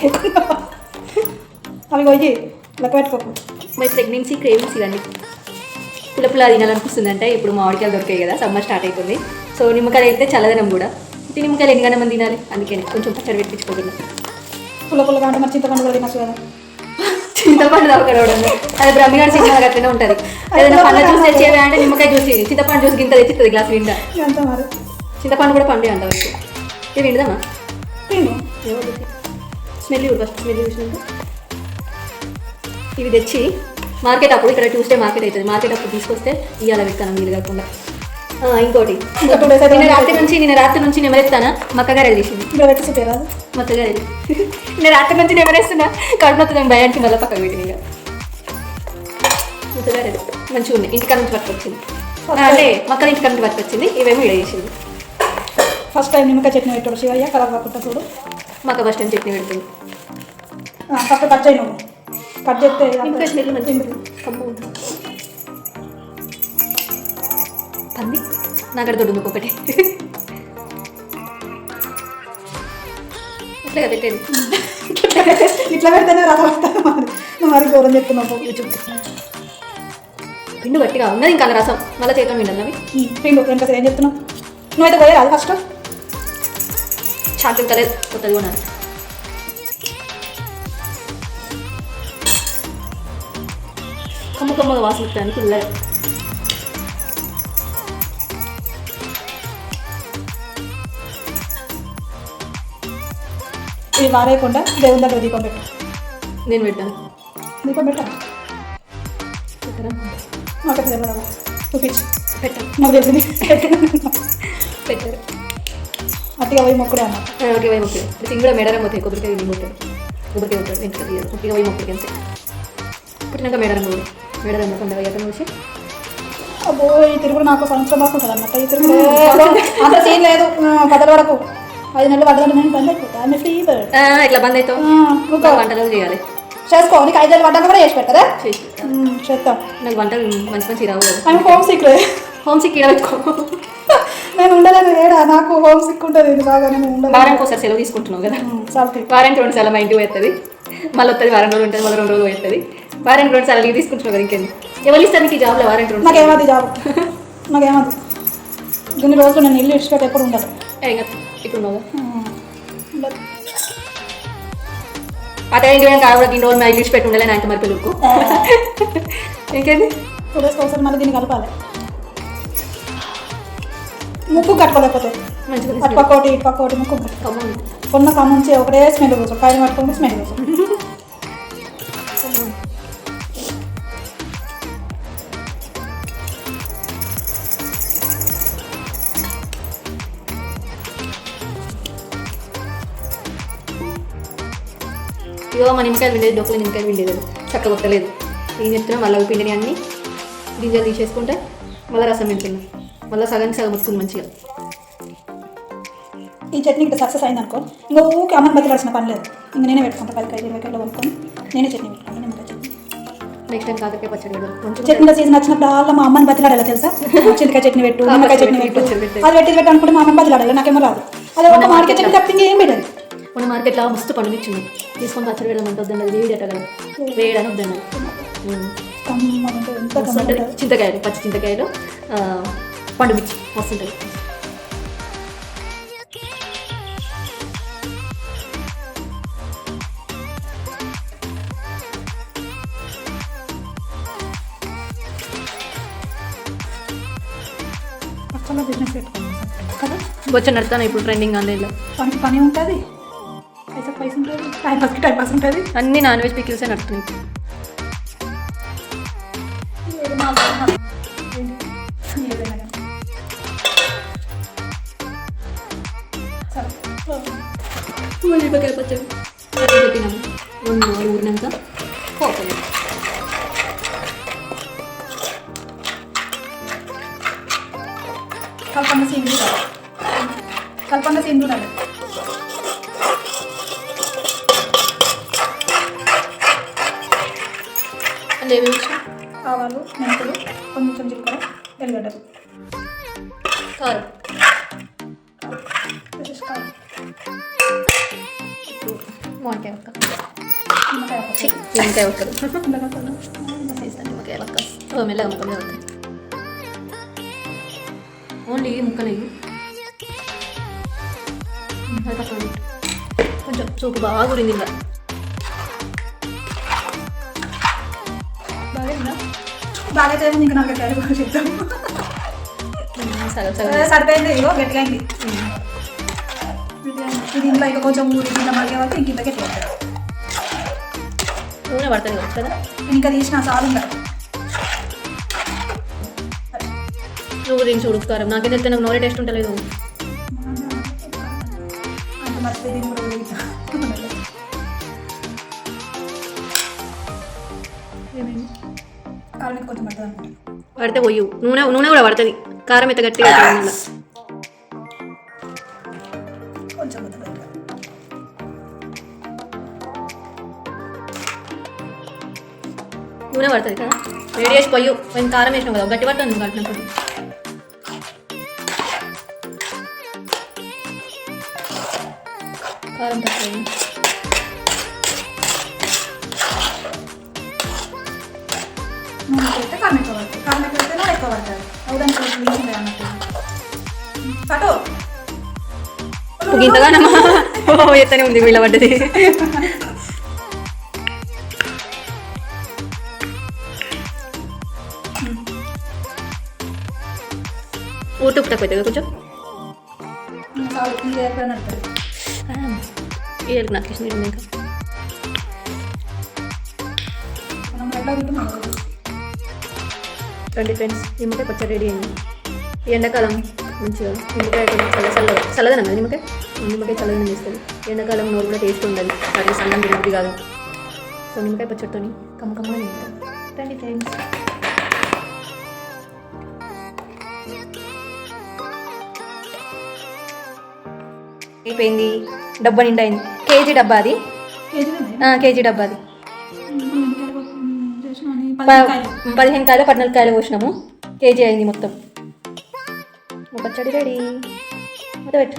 అవి కొయ్యి లెక్క పెట్టుకోకు మై ప్రెగ్నెన్సీ క్రేవింగ్స్ ఇవన్నీ. పుల్ల పుల్ల తినాలనిపిస్తుంది అంటే ఇప్పుడు మామిడికాయలు దొరికాయి కదా సమ్మర్ స్టార్ట్ అవుతుంది సో నిమ్మకాయలు అయితే చల్లదనం కూడా. ఈ నిమ్మకాయలు ఎన్ని మంది తినాలి? అందుకని కొంచెం పచ్చడి పెట్టించుకోకుండా పుల్ల పుల్లగా అంటే మరి చింతపండు కూడా తినచ్చు కదా. చింతపండు దాకడవడం అది బ్రహ్మిగాడి సినిమా అట్లనే ఉంటుంది. ఏదైనా పండ్ల జ్యూస్ తెచ్చేవి అంటే నిమ్మకాయ జ్యూస్ చింతపండు జ్యూస్ గింత తెచ్చిస్తుంది గ్లాస్ మరి. చింతపండు కూడా పండే అంట వరకు ఇది విండదమ్మా తిను. స్మెల్ ఫస్ట్ స్మెల్ చూసినాక ఇవి తెచ్చి మార్కెట్ అప్పుడు ఇక్కడ ట్యూస్డే మార్కెట్ అవుతుంది. మార్కెట్ అప్పుడు తీసుకొస్తే ఇవాళ పెడతాను వీలు కాకుండా. ఇంకోటి. నిన్న రాత్రి నుంచి నిన్న రాత్రి నుంచి నెమరెత్తానా మక్కగారు చేసింది ఇక్కడ పెట్టి సిటీ రాదు మక్కగారు నేను రాత్రి నుంచి నెమరేస్తున్నా. కడుపు నొత్తుంది భయానికి మళ్ళీ పక్కకు పెట్టిన ఇక. మక్కగారు మంచిగా ఉన్నాయి. ఇంటికాడ నుంచి పట్టుకొచ్చింది. అంటే మక్కల ఇంటికాడ నుంచి పట్టుకొచ్చింది. ఇవేమో ఇడ చేసింది. ఫస్ట్ టైం నిమ్మకాయ చట్నీ పెట్టాడు శివయ్య. కలర్ కాకుండా చూడు. మక్క ఫస్ట్ టైం చట్నీ పెడుతుంది. ఫస్ట్ కట్ చేయి నువ్వు కట్ చేస్తే కమ్మ ఉంటుంది. పంది నాకు దొడ్డు మీకు ఒకటి కదా పెట్టేది. ఇట్లా పెడితేనే వస్తాను మరి. మరి దూరం చెప్తున్నావు యూట్యూబ్ పిండి గట్టిగా ఉన్నది ఇంకా రసం. మళ్ళీ చేతితో పిండి అవి పిండు ఏం చెప్తున్నావు? నువ్వైతే పోయారు ఫస్ట్? షార్ట్ కలేదు కొత్తది కొనాలి కమ్మ కమ్మగా వాసన వస్తాను ఫుల్ ఇది వారేయకుండా దేవుని దగ్గర దీపం పెట్టు నేను పెట్టాను దీపం పెట్టా పెట్టరా? మాకు చూపించు పెట్టాను నాకు తెలిసింది అట్టిగా పోయి మొక్కుడే అన్న ఓకే పోయి మొక్కలు సింగ్ కూడా మేడారం పోతాయి కొబ్బరికాయ తిని పోతాడు కొబ్బరికాయ పోతాడు వెంటనే తీయదు. కొద్దిగా పోయి మొక్కలకి అంతే. పుట్టినాక మేడారం పోడు మేడారం పండుగ ఎక్కడ వచ్చి అబ్బో ఈ తిరుగుడు నాకు సంవత్సరం దాకా ఉంటుంది అన్నట్టు ఈ తిరుగుడు అంత సీన్ లేదు. కథలు పడకు ఐదు నెలలు పడ్డదంటే నేను బంద్ అయిపోతా. ఆమె ఫ్రీ బర్డ్. ఇట్లా బంద్ అవుతావు. వంటలు చేయాలి. చేసుకో నీకు ఐదు నెలలు పడ్డాక కూడా చేసి చేసి చేస్తాం. నాకు వంటలు మంచి మంచి రావు. కదా హోమ్ సీక్రెట్ హోమ్ సిక్ ఈడ పెట్టుకో? నేను ఉండలేను ఏడా? నాకు హోమ్ సిక్ ఉంటుంది ఇది బాగా నేను ఉండలేను. వారానికి ఒకసారి సెలవు తీసుకుంటున్నావు కదా? చాలు వారానికి రెండు సార్లు మా ఇంటికి పోతుంది మళ్ళీ వస్తుంది వారం రోజులు ఉంటుంది మళ్ళీ రెండు రోజులు పోతుంది వారానికి రెండు సార్లు తీసుకుంటున్నావు కదా ఇంకేంది ఎవరు ఇస్తారు నీకు ఈ జాబ్లో వారానికి రెండు సార్లు? నాకేమది జాబ్ నాకేమది? ఇన్ని రోజులు నేను ఇల్లు ఇచ్చిపెట్టి ఎప్పుడు ఉండదు. ఇప్పుడు ఉండదు. అదే ఇంటి వెనక ఆవిడ ఇన్ని రోజులు మా ఇల్లు ఇచ్చి పెట్టి ఉండాలి అంటే మరి పిల్లలకు ఇంకేంది టూ డేస్కి ఒకసారి మళ్ళీ దీన్ని కలపాలి. ముక్కు కట్టుకోలేకపోతే. మంచిగా అటు పక్క ఒకటి ఇటు పక్క ఒకటి ముక్కు కొన్న కాడ నుంచి ఒకటే స్మెల్ కోసం పైన పట్టుకుంటే స్మెల్ కోసం ఇగో మన నిమ్మకాయలు విండేది డొక్కల నిమ్మకాయలు విండేది చక్కగా కొత్తలేదు ఏం చెప్తున్నా? మళ్ళీ పిండిని అన్ని గింజలు తీసేసుకుంటే మళ్ళీ రసం పిండుతున్నా మళ్ళీ సగానికి సగం వస్తుంది మంచిగా. ఈ చట్నీ ఇక్కడ సక్సెస్ అయింది అనుకో ఇంకా ఊరికి అమ్మని బతిలాల్సిన పని లేదు. ఇంకా నేనే పెట్టుకుంటా పది కేజీ ఇరవై కిలో నేనే చట్నీ పెట్టుకుంటాను నిమ్మకాయ చట్నీ. నెక్స్ట్ టైం కాకరకాయ పచ్చడి చట్నీలో సీజన్ వచ్చినప్పుడు అలా మా అమ్మని బతిలాడాలి తెలుసా? చింతకాయ చట్నీ పెట్టు నిమ్మకాయ చట్నీ పెట్టు. అది పెట్టి పెట్టు అనుకుంటే మా అమ్మని బతిలాడాలి నాకేమో రాదు. అదే ఒక మార్కెట్ చట్నీ తప్పింది ఏం పెట్టదు మన మార్కెట్లో మస్తు పండుగ తీసుకొని పచ్చడి పెడదామంటే వద్దన్నది వేడి అట్ట కదా. వేడని వద్దన్నది ఉమ్. కమ్మగా ఎంత మస్తు కమ్మగా ఉంటుంది చింతకాయలు పచ్చి చింతకాయలు పండు మిర్చి పక్కన బిజినెస్ కదా? వచ్చి నడుతాను ఇప్పుడు ట్రెండింగ్ ఆన్లైన్లో? పనికి పని ఉంటుంది. పైసా పైసా ఉంటుంది. టైం పాస్కి టైం పాస్ ఉంటుంది. అన్ని నాన్ వెజ్ పికిల్సే నడుతున్నాయి. ఉల్లిపాయ పచ్చడి పెట్టినాము రెండు రోజులు ఊరినాక పోతుంది కల్పన సింధు కల్పన సింధు అంటే? ఆవాలు మెంతులు కొంచెం జీలకర్ర ఎల్లిగడ్డలు కారం. మామిడికాయ ఒక్క ఒక్కరు మెల్లగా ముక్కలు అవుతాయి ఓన్లీ ముక్కలు. కొంచెం చూపు బాగా గురింది ఇంకా బాగా చేసింది ఇంకా నాకు కాయలు కూడా చెప్తాం సగం సగం. సరిపోయింది ఇదిగో గట్టిగా ఇంట్లో ఇంకా కొంచెం ఊరి ఇంక ఇంతకే చేస్తాను నూనె పడుతుంది కదా ఇంకా తీసిన చాలు ఇంకా నువ్వు దీన్ని చూడు కారం నాకేం తెలిస్తే నాకు నూనె టేస్ట్ ఉంటలేదు పడితే పోయి నూనె నూనె కూడా పడుతుంది కారం ఎంత నూనె పడుతుంది కదా? వేడి చేసి పొయ్యి కొంచెం కారం వేసినాం కదా గట్టి పడుతుంది కట్టినప్పుడు కారం తక్కువ నూనె పెడితే కారం ఎక్కువ పడుతుంది. కారం ఎక్కువ పెడితే నూనె ఎక్కువ పడుతుంది. అవుదానికి కొంచెం వేసింది అన్నట్టు. పటు ఇంతగానమ్మా. ఎత్తనే ఉంది వీళ్ళ పడ్డది ఊట ఉప్పు తక్కువ అవుతుంది కొంచెం. నాకు ఇష్టం ఇంకా. రండి ఫ్రెండ్స్ నిమ్మకాయ పచ్చ రెడీ అయింది. ఎండాకాలం మంచిగా నిమ్మకాయ చల్ల చల్లగా చల్లదనం కదా నిమ్మకాయ? నిమ్మకాయ చల్లదనం చేస్తుంది ఎండాకాలం నోరు కూడా టేస్ట్ ఉండాలి అది సన్నం తినబుద్ధి కాదు. సో నిమ్మకాయ పచ్చడితో కమ్మ కమ్మగా తింటాం. రండి ఫ్రెండ్స్. అయిపోయింది. డబ్బా నిండా అయింది. కేజీ డబ్బా అది? కేజీ డబ్బా అది. పదిహేను కాయలు పద్నాలుగు కాయలు పోసినాము కేజీ అయింది మొత్తం. పచ్చడి రెడీ. మొత్తం పెట్టు.